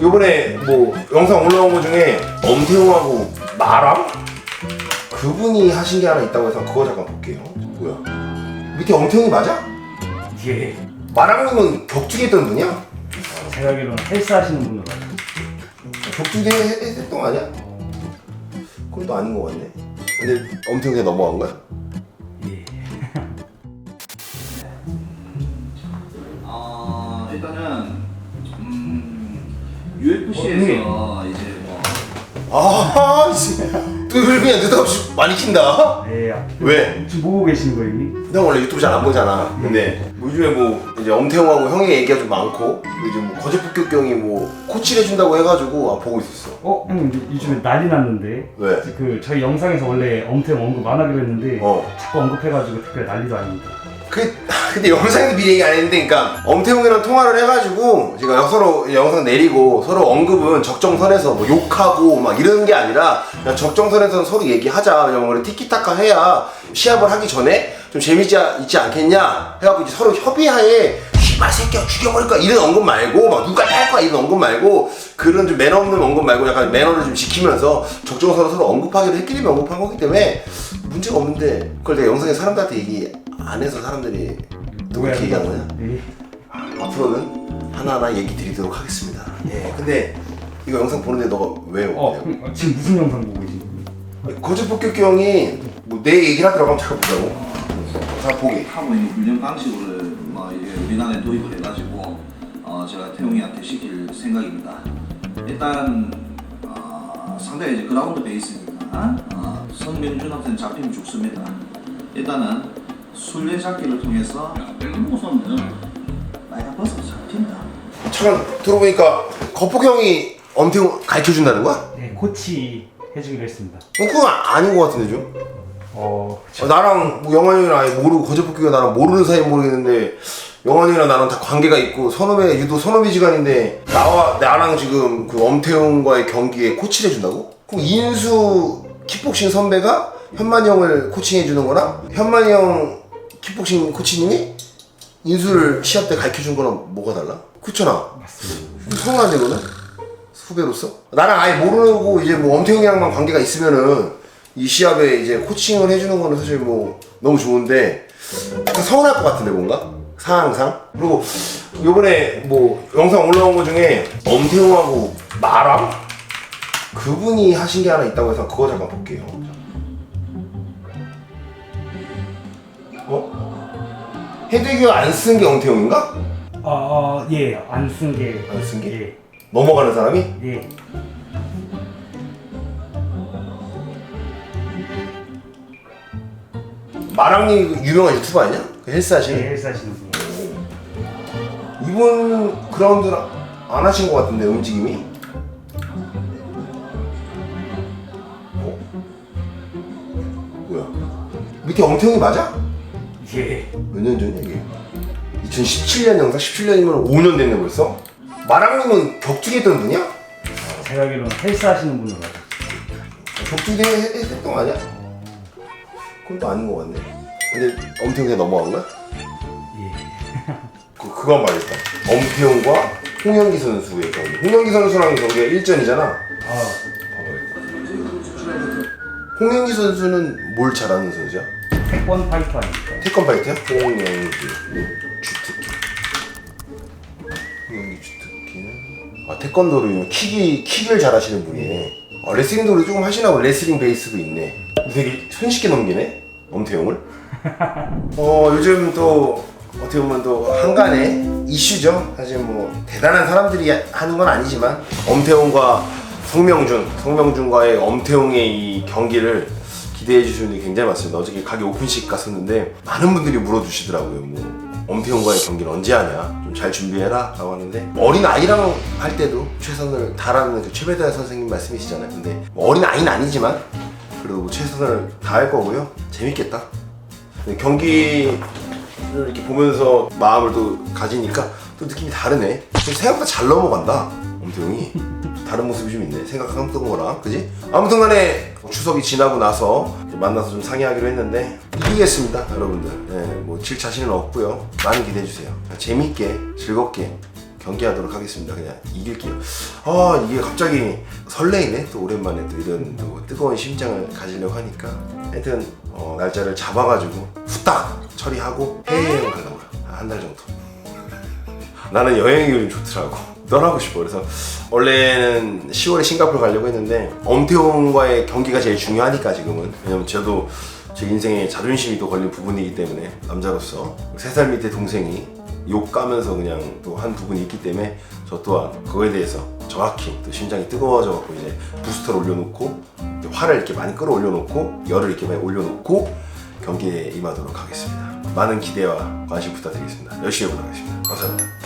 요번에 뭐 영상 올라온 거 중에 엄태웅하고 마랑 그분이 하신 게 하나 있다고 해서 그거 잠깐 볼게요. 뭐야? 밑에 엄태웅이 맞아? 예. 마랑님은 격투기 했던 분이야? 제가 알기로는 헬스 하시는 분으로 알고 격투기 해- 했던 거 아니야? 그건 또 아닌 거 같네. 근데 엄태웅이 그냥 넘어간 거야? UFC에서 이제 뭐 아, 씨. 또 그냥 느닷없이 많이 킨다. 예. 왜? 지금 보고 계시는 거예요, 형님? 형 원래 유튜브 잘 안 보잖아. 근데 뭐 요즘에 뭐 이제 엄태웅하고 형의 얘기가 좀 많고 요즘 뭐 거제폭격경이 뭐 코치를 해준다고 해가지고 아, 보고 있었어. 어, 형님 요- 요즘에 난리 났는데. 왜? 그 저희 영상에서 원래 엄태웅 언급 안 하기로 했는데 어. 자꾸 언급해가지고 특별히 난리도 아닙니다. 그 근데 영상에서 미리 얘기 안 했는데, 그러니까 엄태웅이랑 통화를 해가지고 제가 서로 영상 내리고 서로 언급은 적정선에서 뭐 욕하고 막 이러는 게 아니라 그냥 적정선에서 서로 얘기하자. 왜냐면 우리 티키타카 해야 시합을 하기 전에 좀 재밌지 않- 있지 않겠냐 해갖고 이제 서로 협의하에 씨발 새끼야 죽여버릴 거야 이런 언급 말고 막 누가 할 거야 이런 언급 말고 그런 좀 매너 없는 언급 말고 약간 매너를 좀 지키면서 적정선을 서로 언급하기로 때문에 언급한 거기 때문에 문제가 없는데 그걸 내가 영상에 사람들한테 얘기 안 해서 사람들이 또 그렇게 얘기하는 거냐? 예. 앞으로는 하나하나 얘기 드리도록 하겠습니다. 예. 근데 이거 영상 보는데 너가 왜 어, 오냐? 어, 지금 무슨 영상 보고 계신 거예요? 거짓 폭격경이 뭐 내 얘기를 하더라고 한번 잠깐 보자고. 자 보게. 하고 있는 훈련 방식을 뭐 이제 우리나라에 도입을 해가지고 어, 제가 태용이한테 시킬 생각입니다. 일단 어, 상대가 이제 그라운드 베이스니까 어, 성민준 학생 잡히면 죽습니다. 일단은 술래잡기를 통해서 우선은 빨간 버스 잡힌다. 잠깐 들어보니까 거폭 형이 엄태웅 가르쳐 준다는 거야? 네, 코치 해주기로 했습니다. 어, 그건 아닌 것 같은데 좀. 어, 어, 나랑 뭐 영환이 형이랑 아예 모르고 폭격이 나랑 모르는 사이 모르겠는데 영환이 형이랑 나랑 다 관계가 있고 선후배 유도 선후배 지간인데 나와 나랑 지금 그 엄태웅과의 경기에 코치를 해준다고? 그럼 인수 킥복싱 선배가 현만이 형을 코칭해 주는 거랑 현만이 형 킥복싱 코치님이 인수를 시합 때 가르쳐 준 거랑 뭐가 달라? 그렇잖아. 맞습니다. 서운한데 그거는? 후배로서? 나랑 아예 모르고 이제 뭐 엄태웅이랑만 관계가 있으면은 이 시합에 이제 코칭을 해주는 거는 사실 뭐 너무 좋은데 약간 서운할 것 같은데 뭔가? 상황상? 그리고 요번에 뭐 영상 올라온 거 중에 엄태웅하고 마랑 그분이 하신 게 하나 있다고 해서 그거 잠깐 볼게요 어? 헤드기어 안쓴게 엄태웅인가? 아, 어, 예, 안 쓴 게. 안 쓴 게? 예, 넘어가는 사람이? 예. 마랑님 그 유명한 유튜버 아니냐? 그 헬스 예, 하시는 헬스 하시는 분. 이분 그라운드는 안 하신 것 같은데 움직임이? 밑에 엄태웅이 맞아? 예. 몇 년 전이야 이게? 2017년 영상 17년이면 5년 됐네 벌써? 마랑님은 격투기 했던 분이야? 알기로는 헬스 하시는 분으로 알고 격투기 했- 했던 거 아니야? 그건 또 아닌 것 같네 근데 엄태웅이 그냥 넘어간 거야? 예. 그, 그거 한번 알겠다 엄태웅과 홍영기 선수의 경기 홍영기 선수랑 경기가 1전이잖아 아, 홍영기 선수는 뭘 잘하는 선수야? 태권 파이터 아닙니까? 태권 파이트야? 홍영기 주특기. 홍영기 주특기는 아 태권도를 킥이 킥을 잘하시는 분이네. 아, 레슬링도 조금 하시나 보 레슬링 베이스도 있네. 되게 손쉽게 넘기네? 엄태웅을? 어 요즘 또 어떻게 보면 또 한간의 이슈죠. 사실 뭐 대단한 사람들이 하는 건 아니지만 엄태웅과 성명준 성명준과의 엄태웅의 이 경기를 기대해 주시는 분들이 굉장히 많습니다. 어저께 가게 오픈식 갔었는데 많은 분들이 물어주시더라고요. 뭐 엄태웅과의 경기를 언제 하냐? 좀 잘 준비해라 라고 하는데 어린 아이랑 할 때도 최선을 다하는 그 최배달 선생님 말씀이시잖아요. 근데 뭐 어린 아이는 아니지만 그래도 뭐 최선을 다할 거고요. 재밌겠다. 네, 경기를 이렇게 보면서 마음을 또 가지니까 또 느낌이 다르네. 좀 생각보다 잘 넘어간다 엄태웅이 다른 모습이 좀 있네 생각했던 거랑 그지? 아무튼 간에 추석이 지나고 나서 만나서 좀 상의하기로 했는데 이기겠습니다 여러분들 네, 뭐질 자신은 없고요 많이 기대해주세요 재밌게 즐겁게 경기하도록 하겠습니다. 그냥 이길게요. 아 이게 갑자기 설레이네. 또 오랜만에 또 이런 또 뜨거운 심장을 가지려고 하니까 하여튼 어, 날짜를 잡아가지고 후딱 처리하고 해외여행 가려고요. 한 달 정도. 나는 여행이 요즘 좋더라고. 떠나고 싶어. 그래서 원래는 10월에 싱가포르 가려고 했는데 엄태웅과의 경기가 제일 중요하니까 지금은. 왜냐면 저도 제 인생에 자존심이 또 걸린 부분이기 때문에 남자로서 3살 밑에 동생이 욕 까면서 그냥 또 한 부분이 있기 때문에 저 또한 그거에 대해서 정확히 또 심장이 뜨거워져 갖고 이제 부스터를 올려놓고 화를 이렇게 많이 끌어올려놓고 열을 이렇게 많이 올려놓고 경기에 임하도록 하겠습니다. 많은 기대와 관심 부탁드리겠습니다. 열심히 해보도록 하겠습니다. 감사합니다.